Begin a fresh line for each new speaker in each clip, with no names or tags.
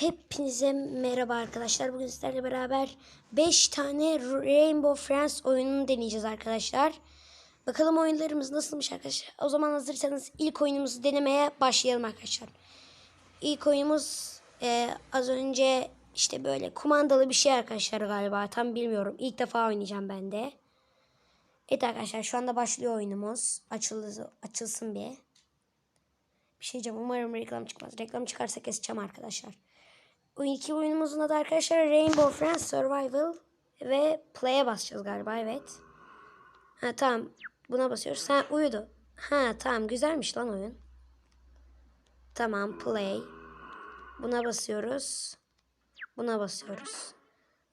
Hepinize merhaba arkadaşlar. Bugün sizlerle beraber 5 tane Rainbow Friends oyununu deneyeceğiz arkadaşlar. Bakalım oyunlarımız nasılmış arkadaşlar. O zaman hazırsanız ilk oyunumuzu denemeye başlayalım arkadaşlar. İlk oyunumuz e, az önce işte böyle kumandalı bir şey arkadaşlar galiba. Tam bilmiyorum. İlk defa oynayacağım ben de. Evet arkadaşlar şu anda başlıyor oyunumuz. Açıldı, açılsın bir. Bir şey diyeceğim. Umarım reklam çıkmaz. Reklam çıkarsa keseceğim arkadaşlar. İki oyunumuzun adı arkadaşlar Rainbow Friends Survival ve Play'e basacağız galiba evet. Ha tamam. Buna basıyoruz. Ha uyudu. Ha tamam güzelmiş lan oyun. Tamam play. Buna basıyoruz. Buna basıyoruz.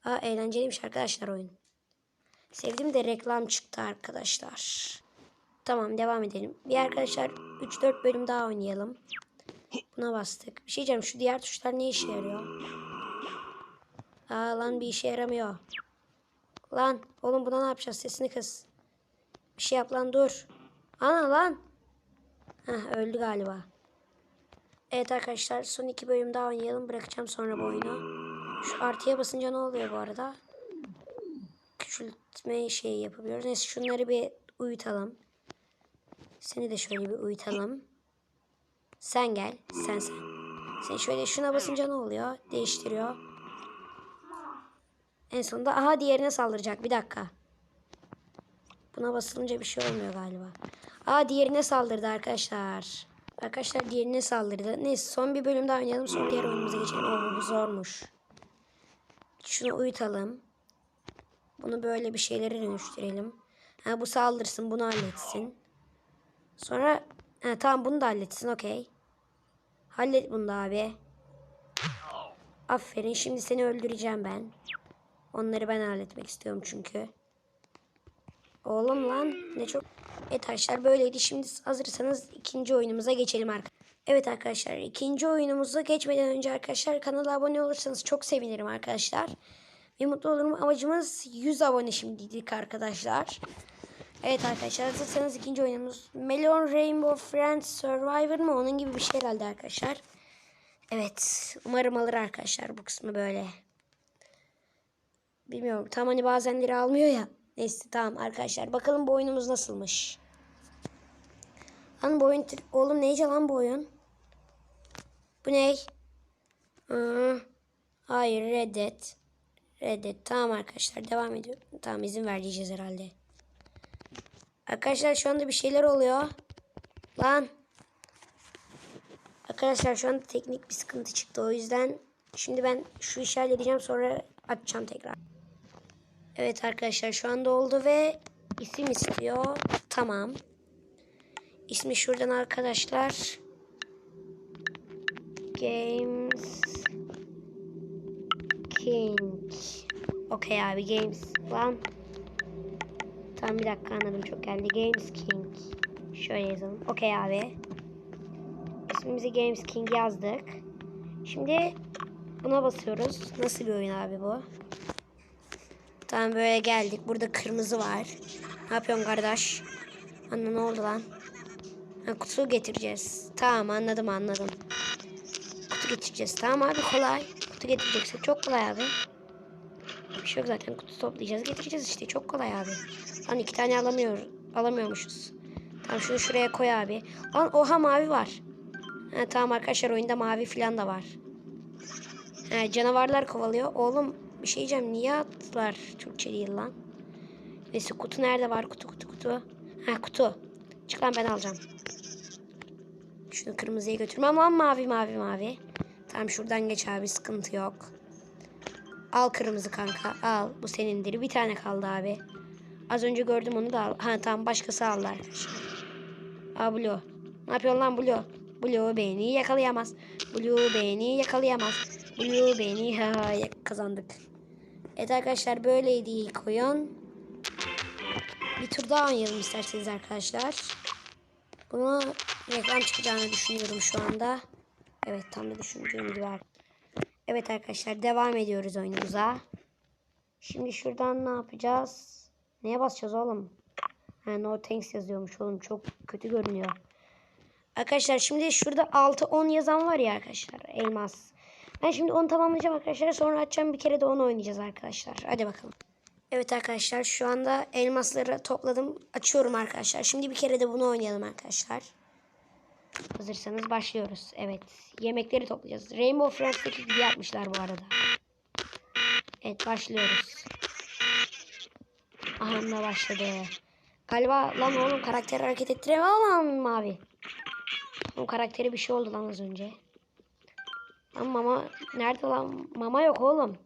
Aa eğlenceliymiş arkadaşlar oyun. Sevdim de reklam çıktı arkadaşlar. Tamam devam edelim. Bir arkadaşlar 3-4 bölüm daha oynayalım. Buna bastık. Bir şey diyeceğim şu diğer tuşlar ne işe yarıyor? Aa lan bir işe yaramıyor. Lan oğlum buna ne yapacağız? Sesini kız. Bir şey yap lan dur. Ana lan. Heh öldü galiba. Evet arkadaşlar son iki bölüm daha oynayalım. Bırakacağım sonra bu oyunu. Şu artıya basınca ne oluyor bu arada? Küçültme şeyi yapabiliyoruz. Neyse şunları bir uyutalım. Seni de şöyle bir uyutalım. Sen gel. Sen sen. Sen şöyle şuna basınca ne oluyor? Değiştiriyor. En sonunda aha diğerine saldıracak. Bir dakika. Buna basılınca bir şey olmuyor galiba. Aa diğerine saldırdı arkadaşlar. Arkadaşlar diğerine saldırdı. Neyse son bir bölüm daha oynayalım. Sonra diğer oyunumuza geçelim. Oo bu zormuş. Şunu uyutalım. Bunu böyle bir şeylere dönüştürelim. Ha bu saldırsın bunu halletsin. Sonra ha, tamam bunu da halletsin okey. Hallet bunu da abi. Aferin şimdi seni öldüreceğim ben. Onları ben halletmek istiyorum çünkü. Oğlum lan ne çok. Evet arkadaşlar böyleydi. Şimdi hazırsanız ikinci oyunumuza geçelim arkadaşlar. Evet arkadaşlar ikinci oyunumuza geçmeden önce arkadaşlar kanala abone olursanız çok sevinirim arkadaşlar. Ve mutlu olurum. Amacımız 100 abone şimdilik arkadaşlar. Evet arkadaşlar hazırsanız ikinci oyunumuz Melon Rainbow Friends Survivor mı onun gibi bir şey herhalde arkadaşlar. Evet umarım alır arkadaşlar bu kısmı böyle. Bilmiyorum tam hani bazenleri almıyor ya. Neyse tamam arkadaşlar bakalım bu oyunumuz nasılmış. Lan bu oyun oğlum neyce lan bu oyun? Bu ne? Hı. Hayır reddet. Reddet. Tamam arkadaşlar devam ediyorum. Tamam izin vereceğiz herhalde. Arkadaşlar şu anda bir şeyler oluyor. Lan. Arkadaşlar şu anda teknik bir sıkıntı çıktı. O yüzden şimdi ben şu işi halledeceğim sonra açacağım tekrar. Evet arkadaşlar şu anda oldu ve isim istiyor. Tamam. İsmi şuradan arkadaşlar. Games King. Okey abi Games. Lan. Tamam bir dakika anladım çok geldi. Games King. Şöyle yazalım. Okey abi. İsmimizi Games King yazdık. Şimdi buna basıyoruz. Nasıl bir oyun abi bu? Tamam böyle geldik. Burada kırmızı var. Ne yapıyorsun kardeş? Anne ne oldu lan? Ha, kutu getireceğiz. Tamam anladım anladım. Kutu getireceğiz. Tamam abi kolay. Kutu getireceksek çok kolay abi. Şey yok zaten kutu toplayacağız getireceğiz işte çok kolay abi. Lan iki tane alamıyor, alamıyormuşuz. Tamam şunu şuraya koy abi. Lan oha mavi var. Ha, tamam arkadaşlar oyunda mavi falan da var. Ha, canavarlar kovalıyor. Oğlum bir şey diyeceğim niye attılar Türkçe değil lan. Neyse kutu nerede var kutu kutu kutu. Ha kutu. Çık lan ben alacağım. Şunu kırmızıya götürmem lan mavi mavi mavi. Tamam şuradan geç abi sıkıntı yok. Al kırmızı kanka al. Bu senindir. Bir tane kaldı abi. Az önce gördüm onu da al. Ha tamam başkası aldı arkadaşlar. Aa Blue. Ne yapıyorsun lan Blue? Blue beni yakalayamaz. Blue beni yakalayamaz. Blue beni ha kazandık. Evet arkadaşlar böyleydi ilk oyun. Bir tur daha oynayalım isterseniz arkadaşlar. Bunu reklam çıkacağını düşünüyorum şu anda. Evet tam da düşündüğüm gibi. Evet arkadaşlar devam ediyoruz oyunumuza. Şimdi şuradan ne yapacağız? Neye basacağız oğlum? Ha, no thanks yazıyormuş oğlum. Çok kötü görünüyor. Arkadaşlar şimdi şurada 6-10 yazan var ya arkadaşlar. Elmas. Ben şimdi onu tamamlayacağım arkadaşlar. Sonra açacağım bir kere de onu oynayacağız arkadaşlar. Hadi bakalım. Evet arkadaşlar şu anda elmasları topladım. Açıyorum arkadaşlar. Şimdi bir kere de bunu oynayalım arkadaşlar. Hazırsanız başlıyoruz. Evet. Yemekleri toplayacağız. Rainbow Friends'teki gibi yapmışlar bu arada. Evet başlıyoruz. Aha da başladı. Galiba lan oğlum karakter hareket ettiremiyor lan mavi. O karakteri bir şey oldu lan az önce. Lan mama nerede lan? Mama yok oğlum.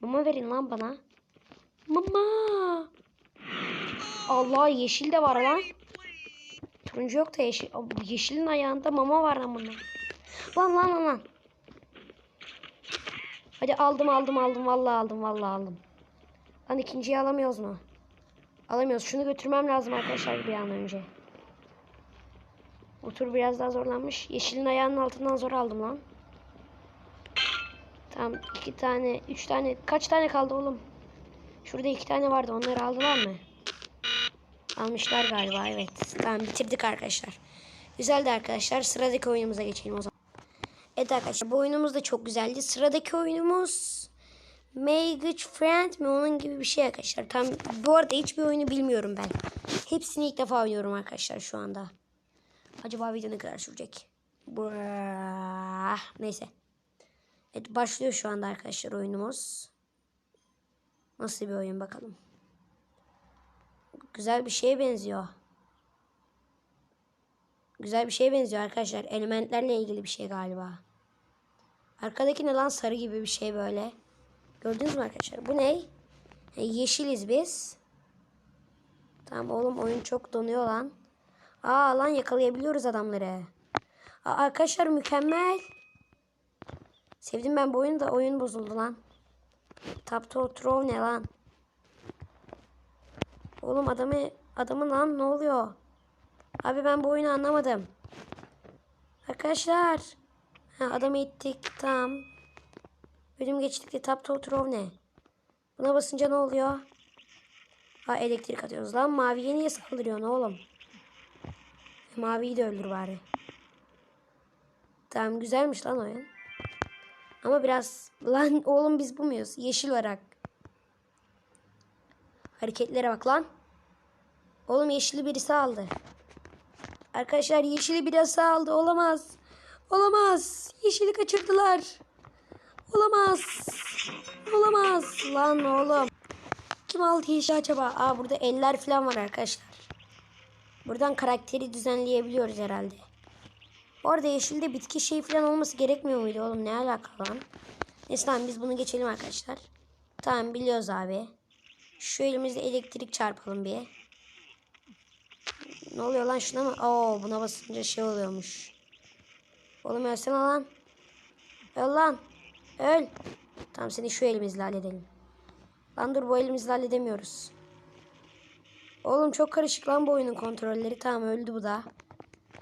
Mama verin lan bana. Mama. Allah yeşil de var lan. Turuncu yok da yeşil. Yeşilin ayağında mama var bunun. Lan lan lan lan. Hadi aldım aldım aldım vallahi aldım vallahi aldım. Lan ikinciyi alamıyoruz mu? Alamıyoruz. Şunu götürmem lazım arkadaşlar bir an önce. Bu tur biraz daha zorlanmış. Yeşilin ayağının altından zor aldım lan. Tamam iki tane, üç tane. Kaç tane kaldı oğlum? Şurada iki tane vardı. Onları aldılar mı? Almışlar galiba evet. Tamam bitirdik arkadaşlar. Güzeldi arkadaşlar. Sıradaki oyunumuza geçelim o zaman. Evet arkadaşlar bu oyunumuz da çok güzeldi. Sıradaki oyunumuz Make Friend mi onun gibi bir şey arkadaşlar. Tam bu arada hiçbir oyunu bilmiyorum ben. Hepsini ilk defa oynuyorum arkadaşlar şu anda. Acaba video ne kadar sürecek? Neyse. Evet başlıyor şu anda arkadaşlar oyunumuz. Nasıl bir oyun bakalım. Güzel bir şeye benziyor. Güzel bir şeye benziyor arkadaşlar. Elementlerle ilgili bir şey galiba. Arkadaki ne lan sarı gibi bir şey böyle. Gördünüz mü arkadaşlar? Bu ne? E, yeşiliz biz. Tamam oğlum oyun çok donuyor lan. Aa lan yakalayabiliyoruz adamları. Aa, arkadaşlar mükemmel. Sevdim ben bu oyunu da oyun bozuldu lan. Tap to throw ne lan? Oğlum adamı adamın lan ne oluyor? Abi ben bu oyunu anlamadım. Arkadaşlar. Ha, adamı ittik. Tamam. Bölüm geçtikçe tap to throw ne? Buna basınca ne oluyor? Ha elektrik atıyoruz lan. Maviye niye saldırıyorsun oğlum? Maviyi de öldür bari. Tamam güzelmiş lan oyun. Ama biraz lan oğlum biz bu muyuz? Yeşil olarak. Hareketlere bak lan. Oğlum yeşili birisi aldı. Arkadaşlar yeşili birisi aldı. Olamaz. Olamaz. Yeşili kaçırdılar. Olamaz. Olamaz. Lan oğlum. Kim aldı yeşili acaba? Aa burada eller falan var arkadaşlar. Buradan karakteri düzenleyebiliyoruz herhalde. Orada yeşilde bitki şey falan olması gerekmiyor muydu oğlum? Ne alaka lan? Neyse tamam biz bunu geçelim arkadaşlar. Tamam biliyoruz abi. Şu elimizde elektrik çarpalım bir. Ne oluyor lan şuna mı? Oo buna basınca şey oluyormuş. Oğlum ölsene lan. Öl lan. Öl. Tamam seni şu elimizle halledelim. Lan dur bu elimizle halledemiyoruz. Oğlum çok karışık lan bu oyunun kontrolleri. Tamam öldü bu da.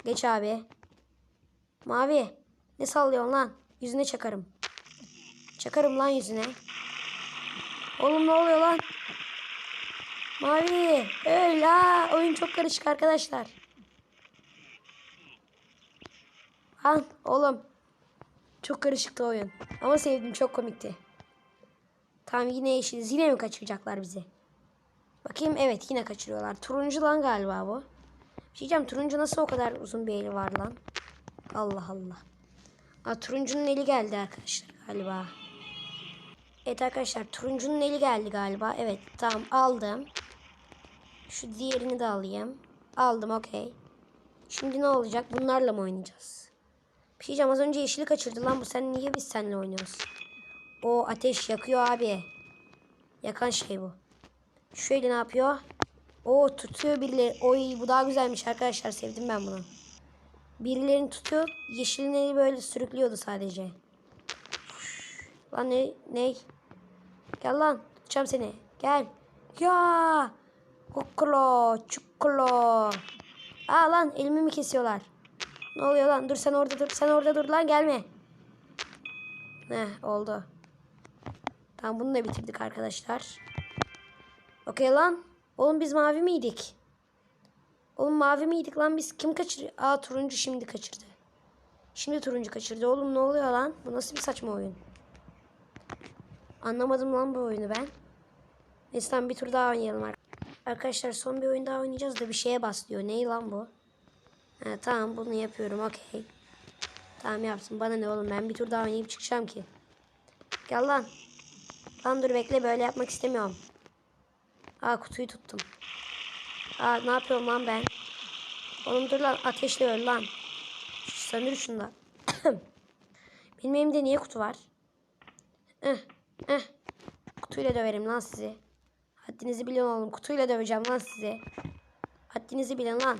Geç abi. Mavi. Ne sallıyorsun lan? Yüzüne çakarım. Çakarım lan yüzüne. Oğlum ne oluyor lan? Mavi. Öl ha. Oyun çok karışık arkadaşlar. Lan oğlum. Çok karışıktı oyun. Ama sevdim çok komikti. Tamam yine yeşiliz. Yine mi kaçıracaklar bizi? Bakayım evet yine kaçırıyorlar. Turuncu lan galiba bu. Bir şey diyeceğim turuncu nasıl o kadar uzun bir eli var lan? Allah Allah. Aa, turuncunun eli geldi arkadaşlar galiba. Evet arkadaşlar turuncunun eli geldi galiba. Evet tamam aldım. Şu diğerini de alayım. Aldım okey. Şimdi ne olacak? Bunlarla mı oynayacağız? Bir şey az önce yeşili kaçırdı lan bu. Sen niye biz seninle oynuyoruz? O ateş yakıyor abi. Yakan şey bu. Şöyle ne yapıyor? O tutuyor birileri. Oy bu daha güzelmiş arkadaşlar. Sevdim ben bunu. Birilerini tutuyor. Yeşilin eli böyle sürüklüyordu sadece. Lan ne? Ne? Gel lan. Tutacağım seni. Gel. Ya. Kuklo. Çuklo. Aa lan elimi mi kesiyorlar? Ne oluyor lan? Dur sen orada dur. Sen orada dur lan gelme. Heh oldu. Tamam bunu da bitirdik arkadaşlar. Okey lan. Oğlum biz mavi miydik? Oğlum mavi miydik lan biz? Kim kaçırıyor? Aa turuncu şimdi kaçırdı. Şimdi turuncu kaçırdı. Oğlum ne oluyor lan? Bu nasıl bir saçma oyun? Anlamadım lan bu oyunu ben. Neyse bir tur daha oynayalım ar- arkadaşlar. Son bir oyun daha oynayacağız da bir şeye bas diyor. Ney lan bu? Ha, tamam bunu yapıyorum okey. Tamam yapsın. Bana ne oğlum ben bir tur daha oynayıp çıkacağım ki. Gel lan. Lan dur bekle böyle yapmak istemiyorum. Aa kutuyu tuttum. Aa ne yapıyorum lan ben? Oğlum dur lan ateşle lan. Söndür şunu da. Benim elimde niye kutu var? Eh, eh. Kutuyla döverim lan sizi. Haddinizi bilin oğlum. Kutuyla döveceğim lan sizi. Haddinizi bilin lan.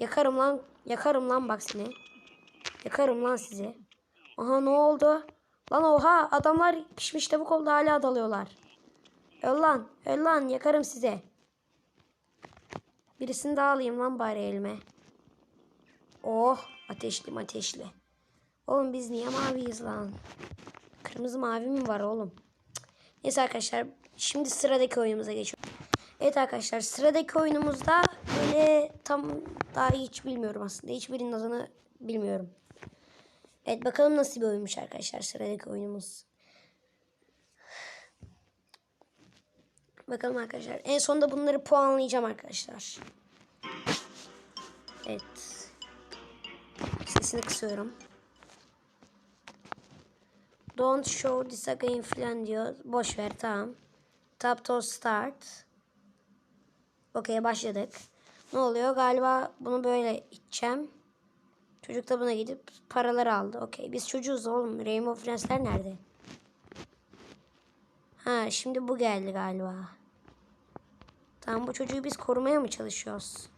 Yakarım lan. Yakarım lan bak seni. Yakarım lan sizi. Aha ne oldu? Lan oha adamlar pişmiş tavuk oldu hala dalıyorlar. Öl lan. Öl lan yakarım size. Birisini daha alayım lan bari elime. Oh ateşli ateşli. Oğlum biz niye maviyiz lan? Kırmızı mavi mi var oğlum? Cık. Neyse arkadaşlar şimdi sıradaki oyunumuza geçiyoruz. Evet arkadaşlar sıradaki oyunumuzda böyle tam daha hiç bilmiyorum aslında. Hiçbirinin adını bilmiyorum. Evet bakalım nasıl bir oyunmuş arkadaşlar sıradaki oyunumuz. Bakalım arkadaşlar. En sonunda bunları puanlayacağım arkadaşlar. Evet. Sesini kısıyorum. Don't show this again falan diyor. Boş ver tamam. Tap to start. Okey başladık. Ne oluyor? Galiba bunu böyle içeceğim. Çocuk da buna gidip paraları aldı. Okey. Biz çocuğuz oğlum. Rainbow Friends'ler nerede? Ha şimdi bu geldi galiba. Tamam bu çocuğu biz korumaya mı çalışıyoruz?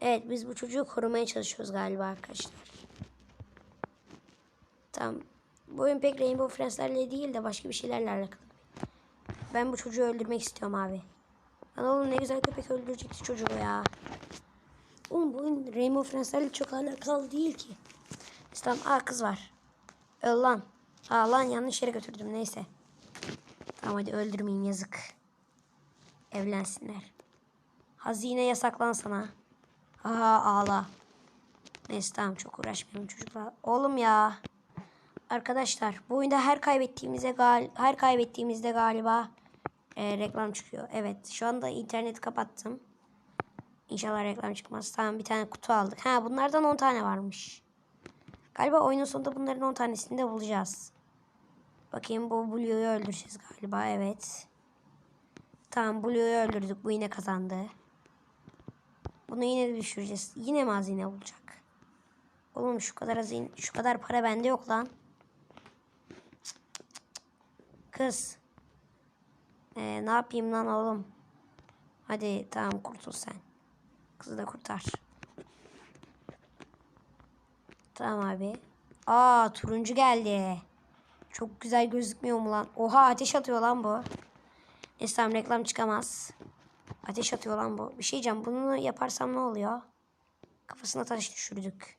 Evet biz bu çocuğu korumaya çalışıyoruz galiba arkadaşlar. Tamam. Bu oyun pek Rainbow Friends'lerle değil de başka bir şeylerle alakalı. Ben bu çocuğu öldürmek istiyorum abi. Lan oğlum ne güzel köpek öldürecekti çocuğu ya. Oğlum bu oyun Rainbow Friends'lerle çok alakalı değil ki. Tamam aa kız var. Öl lan. Aa lan yanlış yere götürdüm neyse. Tamam hadi öldürmeyeyim yazık. Evlensinler. Hazine yasaklan sana. Aha ağla. Neyse tamam çok uğraşmayalım çocuklar. Oğlum ya. Arkadaşlar bu oyunda her kaybettiğimizde gal her kaybettiğimizde galiba e, reklam çıkıyor. Evet şu anda interneti kapattım. İnşallah reklam çıkmaz. Tamam bir tane kutu aldık. Ha bunlardan 10 tane varmış. Galiba oyunun sonunda bunların 10 tanesini de bulacağız. Bakayım bu Blue'yu öldüreceğiz galiba. Evet. Tamam Blue'yu öldürdük. Bu yine kazandı. Bunu yine düşüreceğiz. Yine mi hazine olacak? Oğlum şu kadar hazine, şu kadar para bende yok lan. Kız. Ee, ne yapayım lan oğlum? Hadi tamam kurtul sen. Kızı da kurtar. Tamam abi. Aa turuncu geldi. Çok güzel gözükmüyor mu lan? Oha ateş atıyor lan bu. Neyse tamam reklam çıkamaz. Ateş atıyor lan bu. Bir şey diyeceğim. Bunu yaparsam ne oluyor? Kafasına taş düşürdük.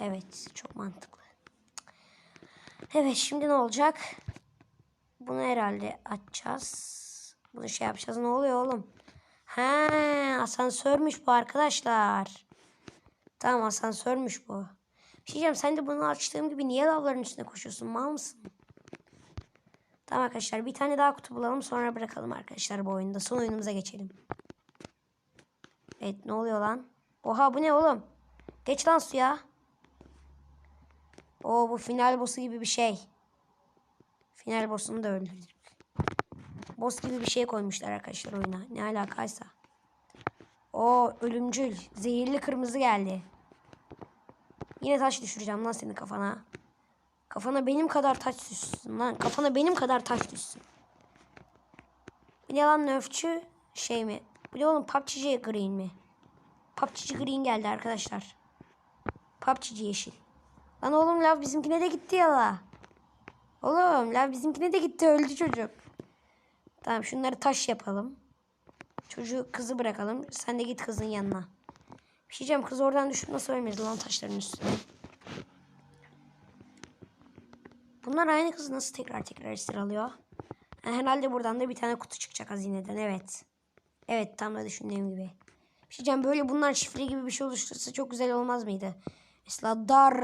Evet. Çok mantıklı. Evet şimdi ne olacak? Bunu herhalde açacağız. Bunu şey yapacağız. Ne oluyor oğlum? He, asansörmüş bu arkadaşlar. Tamam asansörmüş bu. Bir şey sen de bunu açtığım gibi niye lavların üstüne koşuyorsun? Mal mısın? Tamam arkadaşlar bir tane daha kutu bulalım sonra bırakalım arkadaşlar bu oyunda. Son oyunumuza geçelim. Evet ne oluyor lan? Oha bu ne oğlum? Geç lan suya. Oo bu final boss'u gibi bir şey. Final boss'unu da öldürdük. Boss gibi bir şey koymuşlar arkadaşlar oyuna. Ne alakaysa. O ölümcül. Zehirli kırmızı geldi. Yine taş düşüreceğim lan senin kafana. Kafana benim kadar taş düşsün lan. Kafana benim kadar taş düşsün. Bir de lan nöfçü şey mi? Bir de oğlum PUBG Green mi? PUBG Green geldi arkadaşlar. PUBG yeşil. Lan oğlum lav bizimkine de gitti ya la. Oğlum lav bizimkine de gitti öldü çocuk. Tamam şunları taş yapalım. Çocuğu kızı bırakalım. Sen de git kızın yanına. Bir şey diyeceğim kız oradan düşüp nasıl ölmedi lan taşların üstüne. Bunlar aynı kızı nasıl tekrar tekrar esir? Ha, herhalde buradan da bir tane kutu çıkacak hazineden evet. Evet tam da düşündüğüm gibi. Bir şey diyeceğim böyle bunlar şifre gibi bir şey oluştursa çok güzel olmaz mıydı? Mesela dar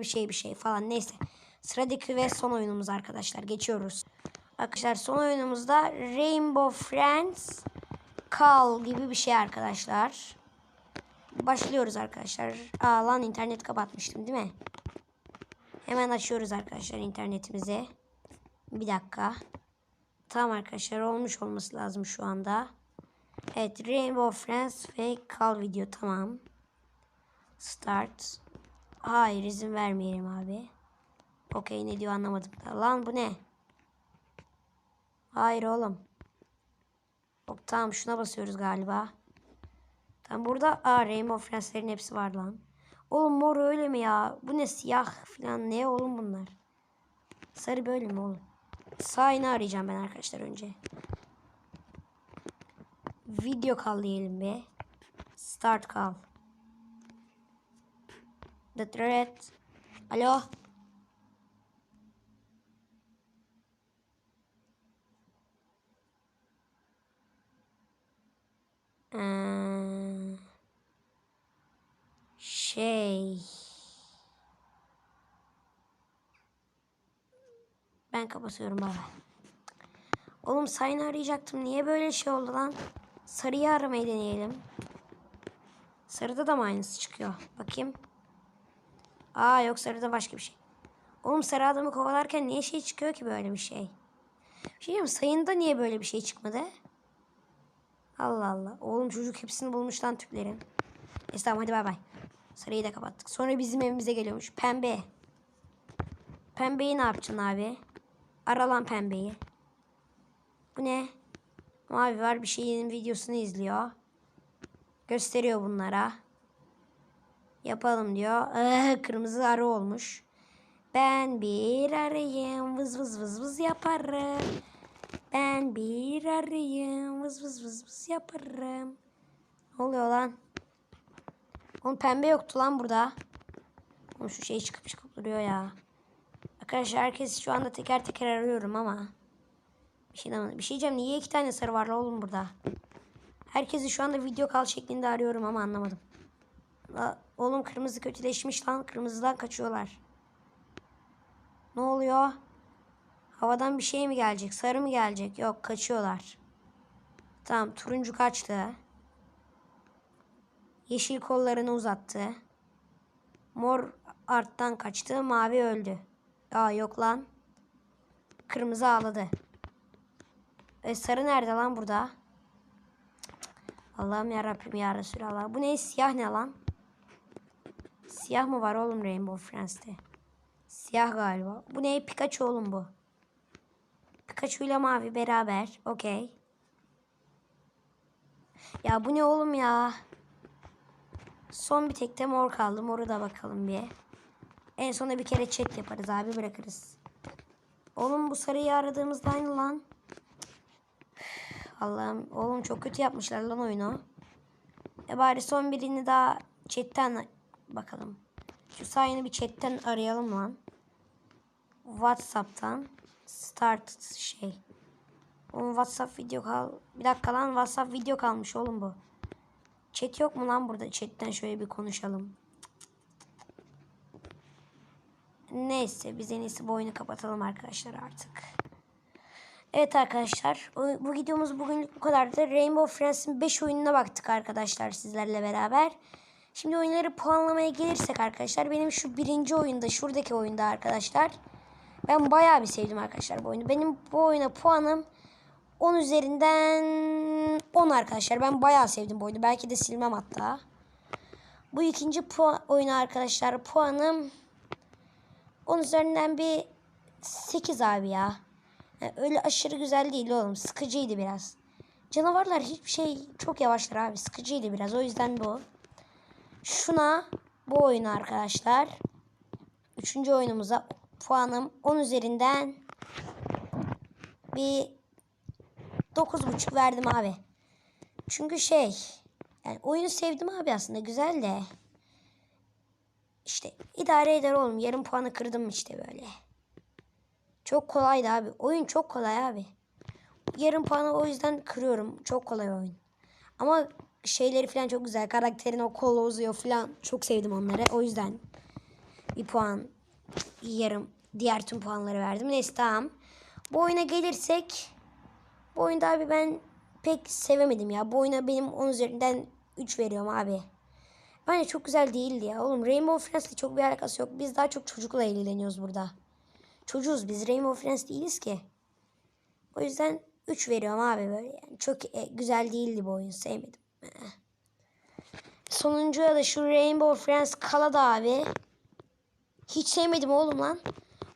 bir şey bir şey falan neyse. Sıradaki ve son oyunumuz arkadaşlar. Geçiyoruz. Arkadaşlar son oyunumuzda Rainbow Friends Call gibi bir şey arkadaşlar. Başlıyoruz arkadaşlar. Aa lan internet kapatmıştım değil mi? Hemen açıyoruz arkadaşlar internetimizi. Bir dakika. Tamam arkadaşlar olmuş olması lazım şu anda. Evet Rainbow Friends ve Call video tamam. Start. Hayır izin vermeyelim abi. Okey ne diyor anlamadım. Lan bu ne? Hayır oğlum. Yok tamam şuna basıyoruz galiba. Tamam burada aa Rainbow Friends'lerin hepsi var lan. Oğlum mor öyle mi ya? Bu ne siyah falan ne oğlum bunlar? Sarı böyle mi oğlum? Sağını arayacağım ben arkadaşlar önce. Video kal diyelim be. Start kal. The threat. Alo. Şey. Ben kapatıyorum baba. Oğlum sayını arayacaktım. Niye böyle şey oldu lan? Sarıyı aramayı deneyelim. Sarıda da mı aynısı çıkıyor? Bakayım. Aa yok sarıda başka bir şey. Oğlum sarı adamı kovalarken niye şey çıkıyor ki böyle bir şey? Bir şey diyeyim sayında niye böyle bir şey çıkmadı? Allah Allah. Oğlum çocuk hepsini bulmuş lan tüplerin. Neyse hadi bay bay. Sarıyı da kapattık. Sonra bizim evimize geliyormuş. Pembe. Pembeyi ne yapacaksın abi? Ara lan pembeyi. Bu ne? Mavi var bir şeyin videosunu izliyor. Gösteriyor bunlara. Yapalım diyor. Ah, kırmızı arı olmuş. Ben bir arıyım vız vız vız vız yaparım. Ben bir arıyım vız vız vız vız yaparım. Ne oluyor lan? Oğlum pembe yoktu lan burada. Oğlum şu şey çıkıp çıkıp duruyor ya. Arkadaşlar herkes şu anda teker teker arıyorum ama. Bir şey demedim. Bir şey diyeceğim. Niye iki tane sarı var oğlum burada? Herkesi şu anda video kal şeklinde arıyorum ama anlamadım. La, oğlum kırmızı kötüleşmiş lan. Kırmızıdan kaçıyorlar. Ne oluyor? Havadan bir şey mi gelecek? Sarı mı gelecek? Yok kaçıyorlar. Tamam turuncu kaçtı. Yeşil kollarını uzattı. Mor arttan kaçtı. Mavi öldü. Aa yok lan. Kırmızı ağladı. E, sarı nerede lan burada? Allah'ım yarabbim ya Resulallah. Bu ne? Siyah ne lan? Siyah mı var oğlum Rainbow Friends'te? Siyah galiba. Bu ne? Pikachu oğlum bu. Pikachu ile mavi beraber. Okey. Ya bu ne oğlum ya? Son bir tek de mor kaldı. Moru da bakalım bir. En sonunda bir kere chat yaparız abi bırakırız. Oğlum bu sarıyı aradığımızda aynı lan. Allah'ım oğlum çok kötü yapmışlar lan oyunu. E bari son birini daha chatten bakalım. Şu sayını bir chatten arayalım lan. Whatsapp'tan start şey. Oğlum WhatsApp video kal. Bir dakika lan WhatsApp video kalmış oğlum bu. Chat yok mu lan burada? Chatten şöyle bir konuşalım. Neyse biz en iyisi bu oyunu kapatalım arkadaşlar artık. Evet arkadaşlar bu videomuz bugünlük bu kadardı. Rainbow Friends'in 5 oyununa baktık arkadaşlar sizlerle beraber. Şimdi oyunları puanlamaya gelirsek arkadaşlar benim şu birinci oyunda şuradaki oyunda arkadaşlar. Ben bayağı bir sevdim arkadaşlar bu oyunu. Benim bu oyuna puanım 10 üzerinden 10 arkadaşlar. Ben bayağı sevdim bu oyunu. Belki de silmem hatta. Bu ikinci puan oyunu arkadaşlar puanım 10 üzerinden bir 8 abi ya. Yani öyle aşırı güzel değil oğlum. Sıkıcıydı biraz. Canavarlar hiçbir şey çok yavaşlar abi. Sıkıcıydı biraz. O yüzden bu. Şuna bu oyunu arkadaşlar. Üçüncü oyunumuza puanım 10 üzerinden bir 9.5 verdim abi. Çünkü şey yani oyunu sevdim abi aslında güzel de işte idare eder oğlum. Yarım puanı kırdım işte böyle. Çok kolaydı abi. Oyun çok kolay abi. Yarım puanı o yüzden kırıyorum. Çok kolay oyun. Ama şeyleri falan çok güzel. Karakterin o kolu uzuyor falan. Çok sevdim onları. O yüzden bir puan yarım diğer tüm puanları verdim. Neyse tamam. Bu oyuna gelirsek bu oyunda abi ben pek sevemedim ya. Bu oyuna benim 10 üzerinden 3 veriyorum abi. Bence çok güzel değildi ya. Oğlum Rainbow Friends'le çok bir alakası yok. Biz daha çok çocukla eğleniyoruz burada. Çocuğuz biz. Rainbow Friends değiliz ki. O yüzden 3 veriyorum abi böyle. Yani çok e, güzel değildi bu oyun. Sevmedim. Eh. Sonuncuya da şu Rainbow Friends Kalada abi. Hiç sevmedim oğlum lan.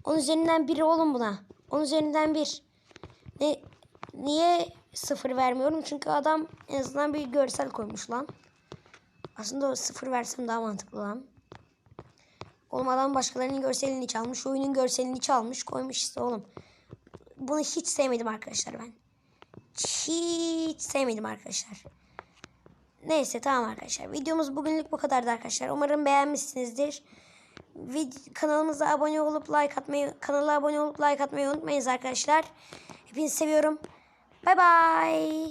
10 üzerinden 1 oğlum buna. 10 üzerinden 1. Ne, niye 0 vermiyorum? Çünkü adam en azından bir görsel koymuş lan. Aslında o 0 versem daha mantıklı lan. Oğlum adam başkalarının görselini çalmış. Oyunun görselini çalmış. Koymuş işte oğlum. Bunu hiç sevmedim arkadaşlar ben. Hiç sevmedim arkadaşlar. Neyse tamam arkadaşlar. Videomuz bugünlük bu kadardı arkadaşlar. Umarım beğenmişsinizdir. Kanalımıza abone olup like atmayı, kanala abone olup like atmayı unutmayınız arkadaşlar. Hepinizi seviyorum. Bay bay.